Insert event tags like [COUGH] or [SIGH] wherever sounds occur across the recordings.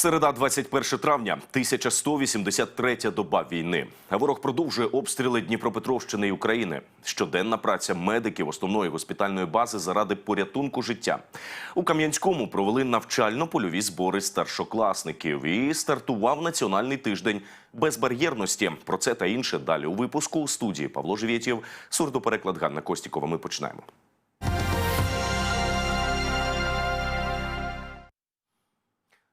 Середа, 21 травня, 1183 доба війни. Ворог продовжує обстріли Дніпропетровщини і України. Щоденна праця медиків основної госпітальної бази заради порятунку життя. У Кам'янському провели навчально-польові збори старшокласників і стартував національний тиждень безбар'єрності. Про це та інше далі у випуску у студії Павло Живєтєв, сурдопереклад Ганна Костікова. Ми починаємо.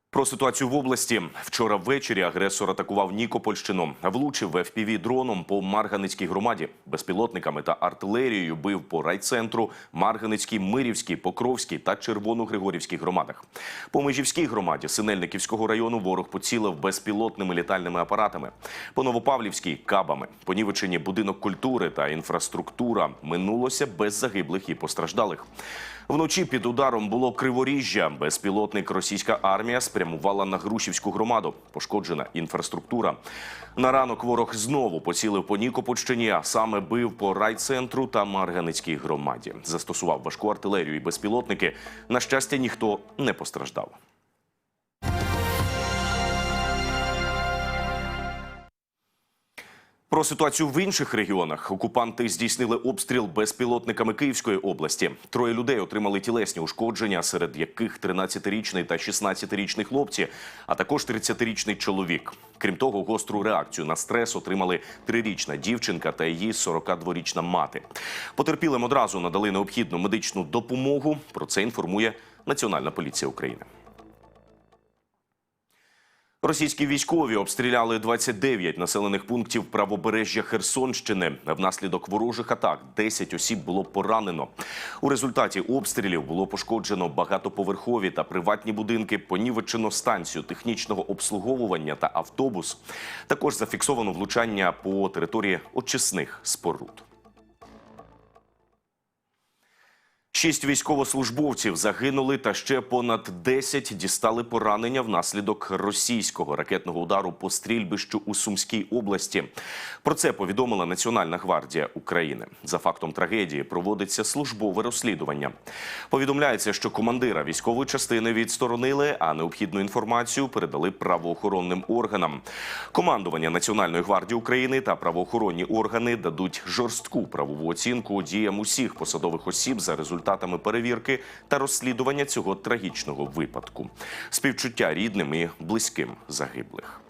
Про ситуацію в області вчора ввечері агресор атакував Нікопольщину, влучив fpv дроном по Марганицькій громаді, безпілотниками та артилерією бив по райцентру, Марганицькій, Мирівській, Покровській та Червоногригорівській громадах. По Межівській громаді Синельниківського району ворог поцілив безпілотними літальними апаратами. По Новопавлівській кабами, понівечені будинок культури та інфраструктура минулося без загиблих і постраждалих. Вночі під ударом було криворіжжя. Безпілотник російська армія спрямувала на Грушівську громаду. Пошкоджена інфраструктура. На ранок ворог знову поцілив по Нікопольщині, а саме бив по райцентру та Марганицькій громаді. Застосував важку артилерію і безпілотники. На щастя, ніхто не постраждав. Про ситуацію в інших регіонах окупанти здійснили обстріл безпілотниками Київської області. Троє людей отримали тілесні ушкодження, серед яких 13-річний та 16-річний хлопці, а також 30-річний чоловік. Крім того, гостру реакцію на стрес отримали трирічна дівчинка та її 42-річна мати. Потерпілим одразу надали необхідну медичну допомогу. Про це інформує Національна поліція України. Російські військові обстріляли 29 населених пунктів правобережжя Херсонщини. Внаслідок ворожих атак 10 осіб було поранено. У результаті обстрілів було пошкоджено багатоповерхові та приватні будинки, понівечено станцію технічного обслуговування та автобус. Також зафіксовано влучання по території очисних споруд. Шість військовослужбовців загинули, та ще понад 10 дістали поранення внаслідок російського ракетного удару по стрільбищу у Сумській області. Про це повідомила Національна гвардія України. За фактом трагедії проводиться службове розслідування. Повідомляється, що командира військової частини відсторонили, а необхідну інформацію передали правоохоронним органам. Командування Національної гвардії України та правоохоронні органи дадуть жорстку правову оцінку діям усіх посадових осіб за результатами перевірки та розслідування цього трагічного випадку. Співчуття рідним і близьким загиблих.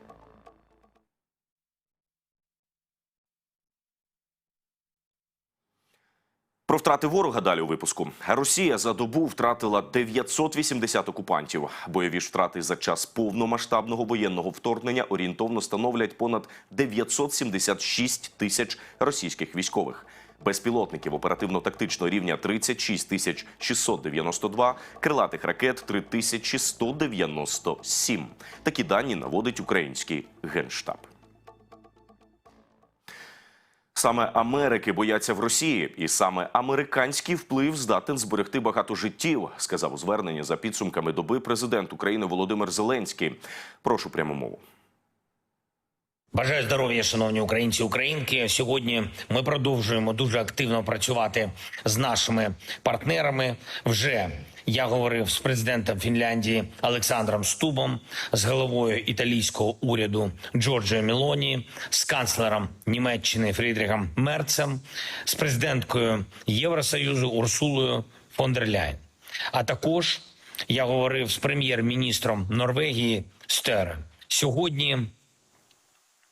Про втрати ворога далі у випуску. Росія за добу втратила 980 окупантів. Бойові ж втрати за час повномасштабного воєнного вторгнення орієнтовно становлять понад 976 тисяч російських військових. Безпілотників оперативно-тактичного рівня 36 тисяч 692, крилатих ракет 3197. Такі дані наводить український генштаб. Саме Америки бояться в Росії, і саме американський вплив здатен зберегти багато життів, сказав у зверненні за підсумками доби президент України Володимир Зеленський. Прошу пряму мову. Бажаю здоров'я, шановні українці українки. Сьогодні ми продовжуємо дуже активно працювати з нашими партнерами. Вже я говорив з президентом Фінляндії Олександром Стубом, з головою італійського уряду Джорджіо Мілоні, з канцлером Німеччини Фрідріхом Мерцем, з президенткою Євросоюзу Урсулою фон дер Ляйн. А також я говорив з прем'єр-міністром Норвегії Стере. Сьогодні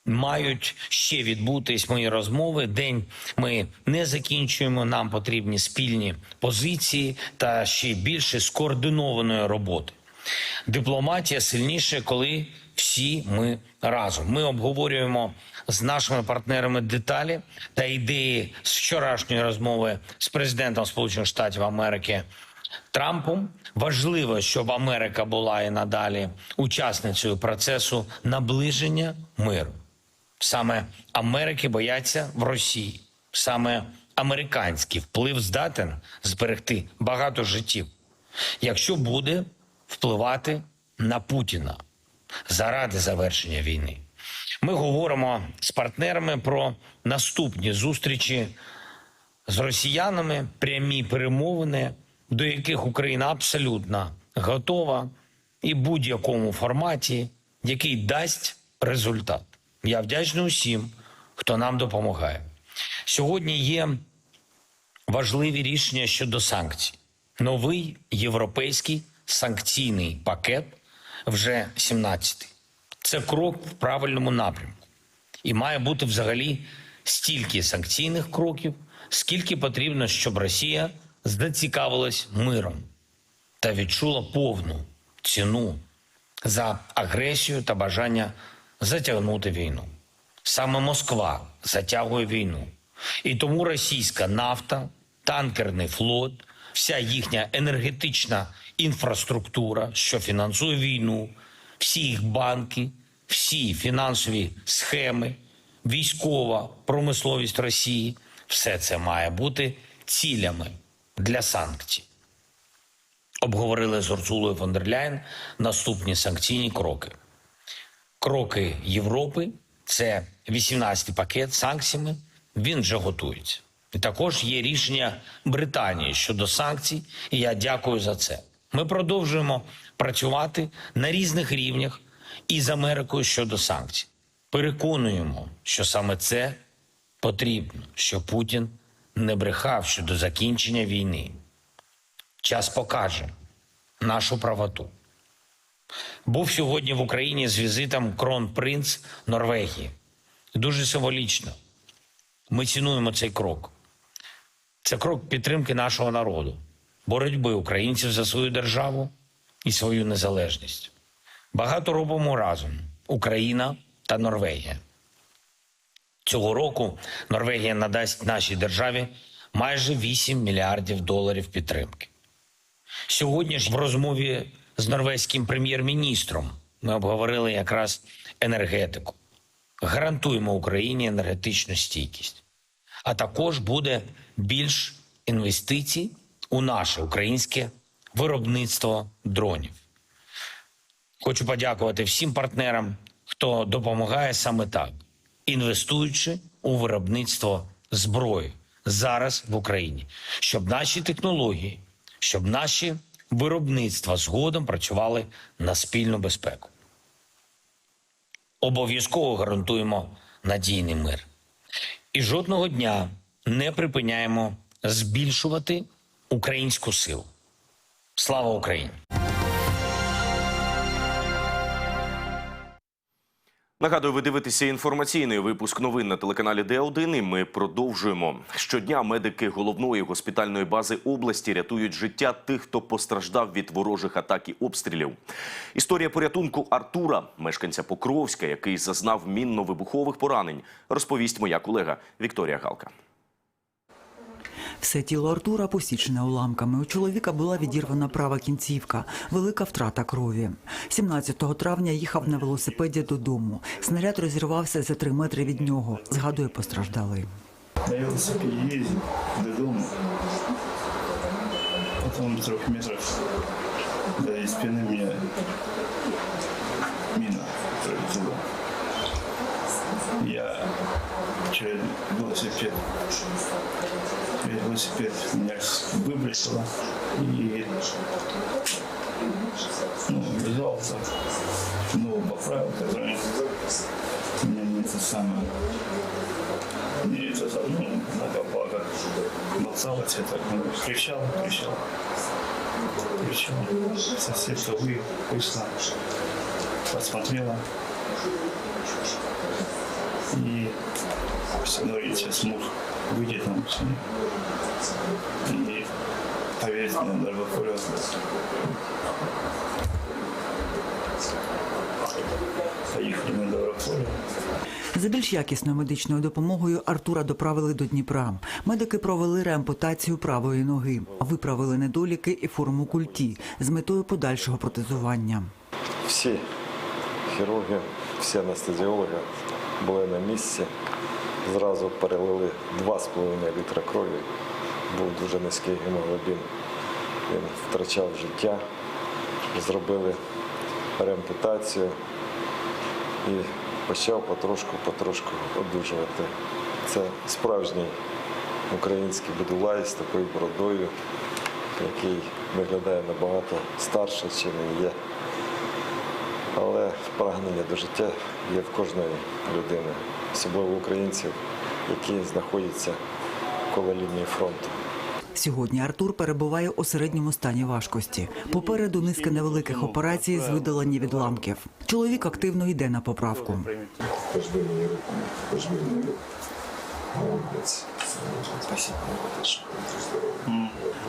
мають ще відбутись мої розмови. День ми не закінчуємо. Нам потрібні спільні позиції та ще більше скоординованої роботи. Дипломатія сильніше, коли всі ми разом. Ми обговорюємо з нашими партнерами деталі та ідеї з вчорашньої розмови з президентом Сполучених Штатів Америки Трампом. Важливо, щоб Америка була і надалі учасницею процесу наближення миру. Саме Америки бояться в Росії. Саме американський вплив здатен зберегти багато життів, якщо буде впливати на Путіна заради завершення війни. Ми говоримо з партнерами про наступні зустрічі з росіянами, прямі перемовини, до яких Україна абсолютно готова і будь-якому форматі, який дасть результат. Я вдячний усім, хто нам допомагає. Сьогодні є важливі рішення щодо санкцій. Новий європейський санкційний пакет вже 17-й. Це крок в правильному напрямку. І має бути взагалі стільки санкційних кроків, скільки потрібно, щоб Росія зацікавилась миром та відчула повну ціну за агресію та бажання затягнути війну. Саме Москва затягує війну. І тому російська нафта, танкерний флот, вся їхня енергетична інфраструктура, що фінансує війну, всі їх банки, всі фінансові схеми, військова промисловість Росії все це має бути цілями для санкцій. Обговорили з Урсулою фон дер Ляєн наступні санкційні кроки. Кроки Європи це 18-й пакет санкціями. Він вже готується. І також є рішення Британії щодо санкцій, і я дякую за це. Ми продовжуємо працювати на різних рівнях із Америкою щодо санкцій. Переконуємо, що саме це потрібно, що Путін не брехав щодо закінчення війни. Час покаже нашу правоту. Був сьогодні в Україні з візитом кронпринц Норвегії. Дуже символічно. Ми цінуємо цей крок. Це крок підтримки нашого народу, боротьби українців за свою державу і свою незалежність. Багато робимо разом Україна та Норвегія. Цього року Норвегія надасть нашій державі майже 8 мільярдів доларів підтримки. Сьогодні ж в розмові з норвезьким прем'єр-міністром ми обговорили якраз енергетику. Гарантуємо Україні енергетичну стійкість. А також буде більш інвестицій у наше українське виробництво дронів. Хочу подякувати всім партнерам, хто допомагає саме так, інвестуючи у виробництво зброї зараз в Україні, щоб наші технології, щоб наші виробництва згодом працювали на спільну безпеку. Обов'язково гарантуємо надійний мир. І жодного дня не припиняємо збільшувати українську силу. Слава Україні! Нагадую, ви дивитеся інформаційний випуск новин на телеканалі Д1 і Ми продовжуємо. Щодня медики головної госпітальної бази області рятують життя тих, хто постраждав від ворожих атак і обстрілів. Історія порятунку Артура, мешканця Покровська, який зазнав мінно-вибухових поранень, розповість моя колега Вікторія Галка. Все тіло Артура посічене уламками. У чоловіка була відірвана права кінцівка, велика втрата крові. 17 травня їхав на велосипеді додому. Снаряд розірвався за три метри від нього. Згадує постраждалий. На велосипеде ездил додому. Потом трех метров до спины меня мина пролетела. Я через велосипед, через велосипед меня выбросило и ну, бежал-то, ну, поправил, который меня не это самое и это, ну, было как болталось, это, ну, кричал, кричал, кричал. Соседка вы, вышла, посмотрела. И говорит, сейчас муж выйдет на машине. И поверить мне на лабораторию. Поехали на лабораторию. За більш якісною медичною допомогою Артура доправили до Дніпра. Медики провели реампутацію правої ноги, виправили недоліки і форму культі з метою подальшого протезування. Всі хірурги, всі анестезіологи були на місці. Зразу перелили 2,5 літра крові. Був дуже низький гемоглобін. Він втрачав життя. Зробили реампутацію і почав потрошку-потрошку одужувати. Це справжній український будулай з такою бородою, який виглядає набагато старше, чим він є. Але прагнення до життя є в кожної людини, особливо українців, які знаходяться коло лінії фронту. Сьогодні Артур перебуває у середньому стані важкості. Попереду низка невеликих операцій з видалення відламків. Чоловік активно йде на поправку. Пожми мені руку, пожми мені руку. Молодець. Спасибо.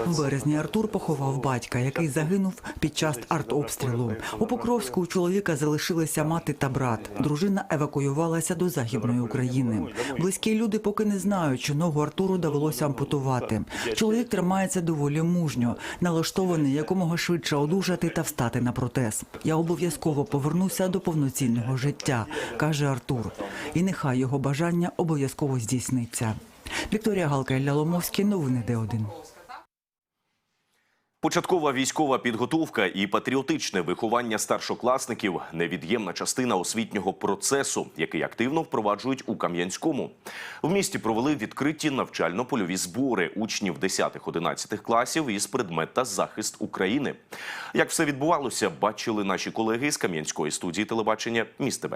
В березні Артур поховав батька, який загинув під час артобстрілу. У Покровську у чоловіка залишилися мати та брат. Дружина евакуювалася до західної України. Близькі люди поки не знають, що ногу Артуру довелося ампутувати. Чоловік тримається доволі мужньо, налаштований якомога швидше одужати та встати на протез. Я обов'язково повернуся до повноцінного життя, каже Артур. І нехай його бажання обов'язково здійсниться. Вікторія Галка Ілля Ломовський. Новини Д1. Початкова військова підготовка і патріотичне виховання старшокласників невід'ємна частина освітнього процесу, який активно впроваджують у Кам'янському. В місті провели відкриті навчально-польові збори учнів 10-11 класів із предмета захист України. Як все відбувалося, бачили наші колеги з Кам'янської студії телебачення Міст.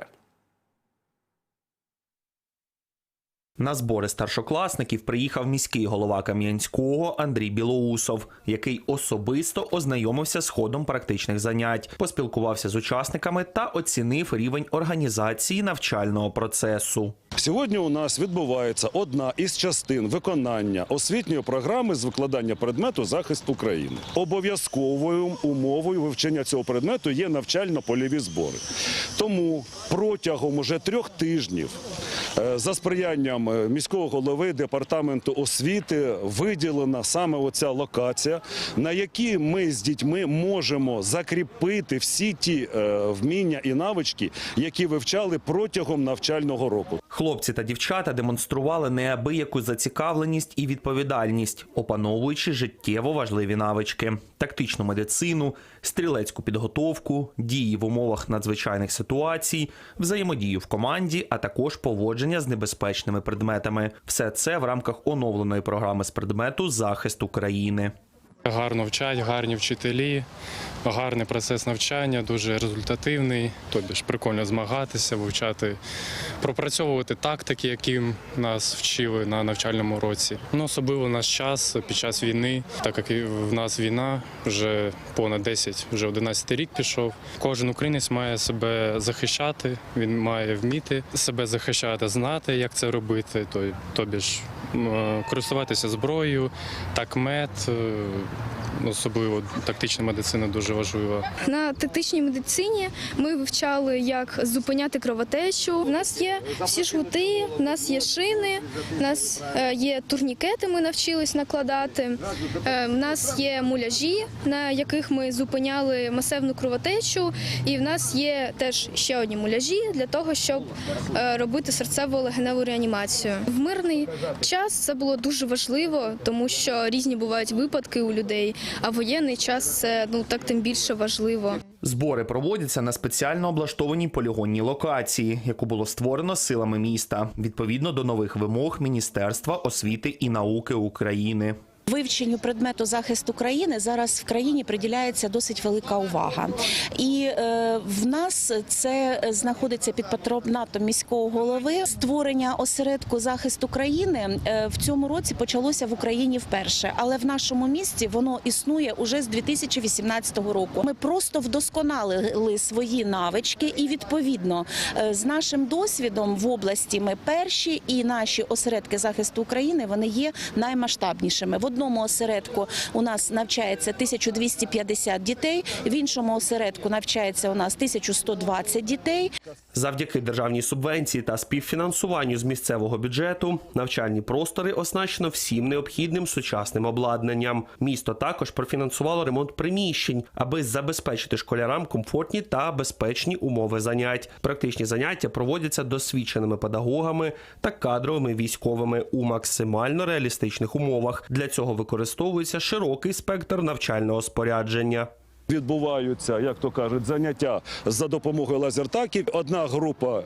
На збори старшокласників приїхав міський голова Кам'янського Андрій Білоусов, який особисто ознайомився з ходом практичних занять, поспілкувався з учасниками та оцінив рівень організації навчального процесу. Сьогодні у нас відбувається одна із частин виконання освітньої програми з викладання предмету захист України. Обов'язковою умовою вивчення цього предмету є навчально-польові збори. Тому протягом уже трьох тижнів е, за сприянням е, міського голови департаменту освіти виділена саме оця локація, на якій ми з дітьми можемо закріпити всі ті е, вміння і навички, які вивчали протягом навчального року. Хлопці та дівчата демонстрували неабияку зацікавленість і відповідальність, опановуючи життєво важливі навички: тактичну медицину, стрілецьку підготовку, дії в умовах надзвичайних ситуацій, взаємодію в команді, а також поводження з небезпечними предметами. Все це в рамках оновленої програми з предмету захист України. Гарно вчать, гарні вчителі, гарний процес навчання, дуже результативний. Тобі ж прикольно змагатися, вивчати, пропрацьовувати тактики, яким нас вчили на навчальному році. Ну, особливо наш час під час війни, так як і в нас війна вже понад 10, вже 11 рік пішов. Кожен українець має себе захищати, він має вміти себе захищати, знати, як це робити. То- Тобі ж користуватися зброєю, такмет, е, особливо тактична медицина дуже важлива. На тактичній медицині ми вивчали, як зупиняти кровотечу. У нас є всі жгути, у нас є шини, у нас е, є турнікети. Ми навчились накладати. Е, У нас є муляжі, на яких ми зупиняли масивну кровотечу. І в нас є теж ще одні муляжі для того, щоб е, робити серцево-легеневу реанімацію. В мирний час це було дуже важливо, тому що різні бувають випадки у людей. А воєнний час це ну так тим більше важливо. Збори проводяться на спеціально облаштованій полігонній локації, яку було створено силами міста відповідно до нових вимог Міністерства освіти і науки України. Вивченню предмету захист України зараз в країні приділяється досить велика увага, і е, в нас це знаходиться під патронатом міського голови. Створення осередку захист України е, в цьому році почалося в Україні вперше, але в нашому місті воно існує уже з 2018 року. Ми просто вдосконалили свої навички, і відповідно е, з нашим досвідом в області ми перші, і наші осередки захисту України вони є наймасштабнішими. Одному осередку у нас навчається 1250 дітей, в іншому осередку навчається у нас 1120 дітей. Завдяки державній субвенції та співфінансуванню з місцевого бюджету навчальні простори оснащено всім необхідним сучасним обладнанням. Місто також профінансувало ремонт приміщень, аби забезпечити школярам комфортні та безпечні умови занять. Практичні заняття проводяться досвідченими педагогами та кадровими військовими у максимально реалістичних умовах. Для цього використовується широкий спектр навчального спорядження. Відбуваються, як то кажуть, заняття за допомогою лазертаків. Одна група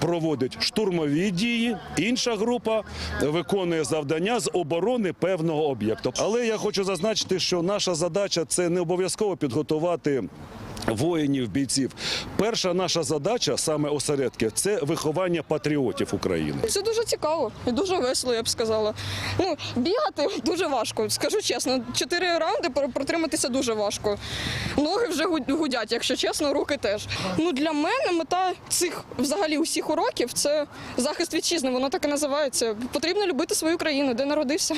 проводить штурмові дії, інша група виконує завдання з оборони певного об'єкту. Але я хочу зазначити, що наша задача це не обов'язково підготувати. Воїнів, бійців. Перша наша задача, саме осередки, це виховання патріотів України. Це дуже цікаво і дуже весело, я б сказала. Ну, бігати [LAUGHS] дуже важко, скажу чесно. Чотири раунди протриматися дуже важко. Ноги вже гудять, якщо чесно, руки теж. Ну, для мене мета цих взагалі усіх уроків це захист вітчизни. Воно так і називається. Потрібно любити свою країну, де народився,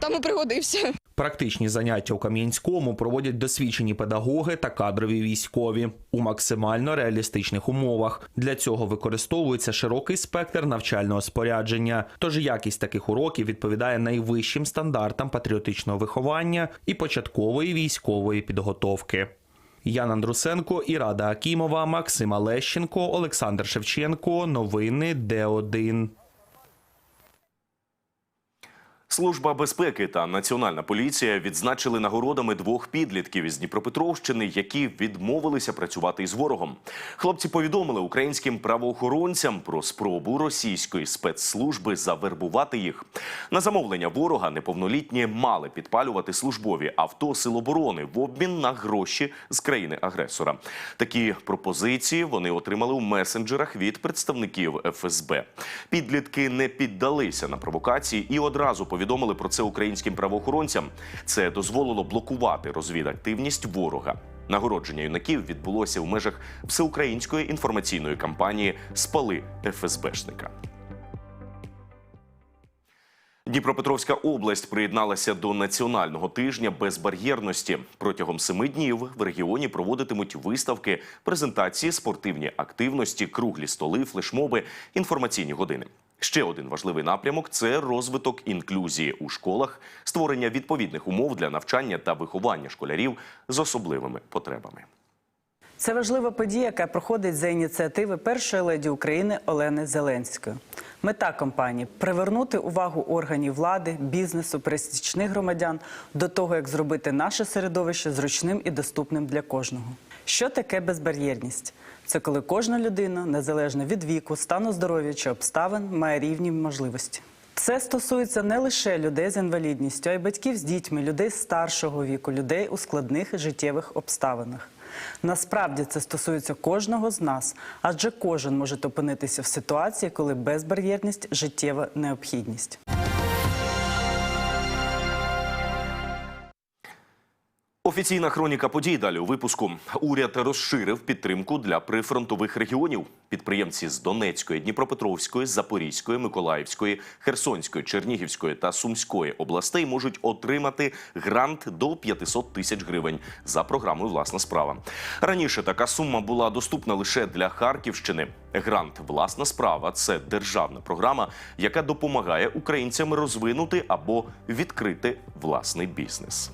там і пригодився. Практичні заняття у Кам'янському проводять досвідчені педагоги та кадрові військові у максимально реалістичних умовах. Для цього використовується широкий спектр навчального спорядження. Тож якість таких уроків відповідає найвищим стандартам патріотичного виховання і початкової військової підготовки. Ян Андрусенко, Ірада Акімова, Максима Лещенко, Олександр Шевченко. Новини Д1. Служба безпеки та національна поліція відзначили нагородами двох підлітків із Дніпропетровщини, які відмовилися працювати із ворогом. Хлопці повідомили українським правоохоронцям про спробу російської спецслужби завербувати їх. На замовлення ворога неповнолітні мали підпалювати службові авто Сил оборони в обмін на гроші з країни-агресора. Такі пропозиції вони отримали у месенджерах від представників ФСБ. Підлітки не піддалися на провокації і одразу повідомили про це українським правоохоронцям. Це дозволило блокувати розвідактивність ворога. Нагородження юнаків відбулося в межах всеукраїнської інформаційної кампанії Спали ФСБшника. Дніпропетровська область приєдналася до національного тижня безбар'єрності. Протягом семи днів в регіоні проводитимуть виставки, презентації, спортивні активності, круглі столи, флешмоби, інформаційні години. Ще один важливий напрямок це розвиток інклюзії у школах, створення відповідних умов для навчання та виховання школярів з особливими потребами. Це важлива подія, яка проходить за ініціативи першої леді України Олени Зеленської. Мета кампанії привернути увагу органів влади, бізнесу, пересічних громадян до того, як зробити наше середовище зручним і доступним для кожного. Що таке безбар'єрність? Це коли кожна людина, незалежно від віку, стану здоров'я чи обставин, має рівні можливості. Це стосується не лише людей з інвалідністю, а й батьків з дітьми, людей старшого віку, людей у складних життєвих обставинах. Насправді це стосується кожного з нас, адже кожен може опинитися в ситуації, коли безбар'єрність життєва необхідність. Офіційна хроніка подій далі у випуску. Уряд розширив підтримку для прифронтових регіонів. Підприємці з Донецької, Дніпропетровської, Запорізької, Миколаївської, Херсонської, Чернігівської та Сумської областей можуть отримати грант до 500 тисяч гривень за програмою Власна справа. Раніше така сума була доступна лише для Харківщини. Грант Власна справа це державна програма, яка допомагає українцям розвинути або відкрити власний бізнес.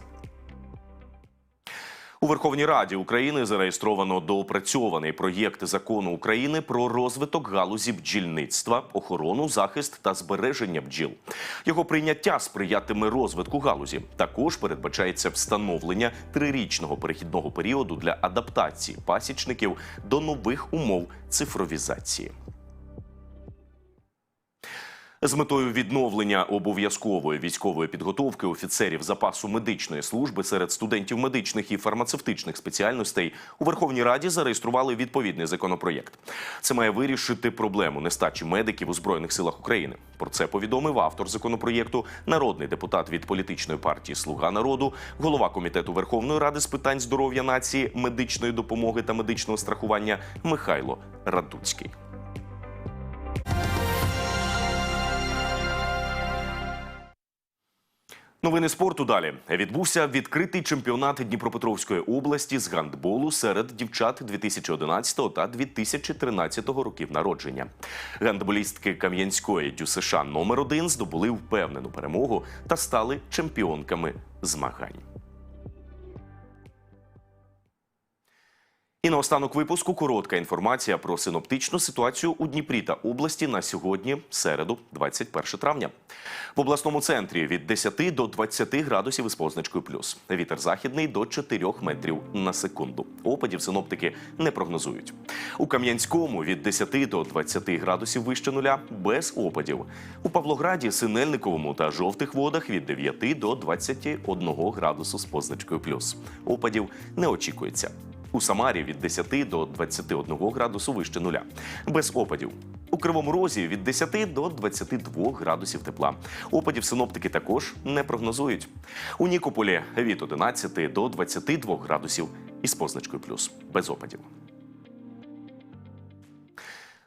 У Верховній Раді України зареєстровано доопрацьований проєкт закону України про розвиток галузі бджільництва, охорону, захист та збереження бджіл. Його прийняття сприятиме розвитку галузі. Також передбачається встановлення трирічного перехідного періоду для адаптації пасічників до нових умов цифровізації. З метою відновлення обов'язкової військової підготовки офіцерів запасу медичної служби серед студентів медичних і фармацевтичних спеціальностей у Верховній Раді зареєстрували відповідний законопроєкт. Це має вирішити проблему нестачі медиків у збройних силах України. Про це повідомив автор законопроєкту, народний депутат від політичної партії Слуга народу, голова комітету Верховної Ради з питань здоров'я нації, медичної допомоги та медичного страхування Михайло Радуцький. Новини спорту далі відбувся відкритий чемпіонат Дніпропетровської області з гандболу серед дівчат 2011 та 2013 років народження. Гандболістки Кам'янської ДЮСШ номер 1 здобули впевнену перемогу та стали чемпіонками змагань. І наостанок випуску коротка інформація про синоптичну ситуацію у Дніпрі та області на сьогодні, середу, 21 травня. В обласному центрі від 10 до 20 градусів із позначкою плюс. Вітер західний до 4 метрів на секунду. Опадів синоптики не прогнозують. У Кам'янському від 10 до 20 градусів вище нуля без опадів. У Павлограді, Синельниковому та жовтих водах від 9 до 21 градусу з позначкою плюс. Опадів не очікується. У Самарі від 10 до 21 градусу вище нуля. Без опадів. У Кривому Розі від 10 до 22 градусів тепла. Опадів синоптики також не прогнозують. У Нікополі від 11 до 22 градусів із позначкою плюс. Без опадів.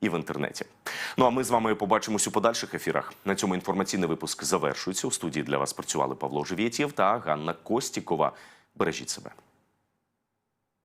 і в інтернеті. Ну а ми з вами побачимось у подальших ефірах. На цьому інформаційний випуск завершується. У студії для вас працювали Павло Живєтєв та Ганна Костікова. Бережіть себе.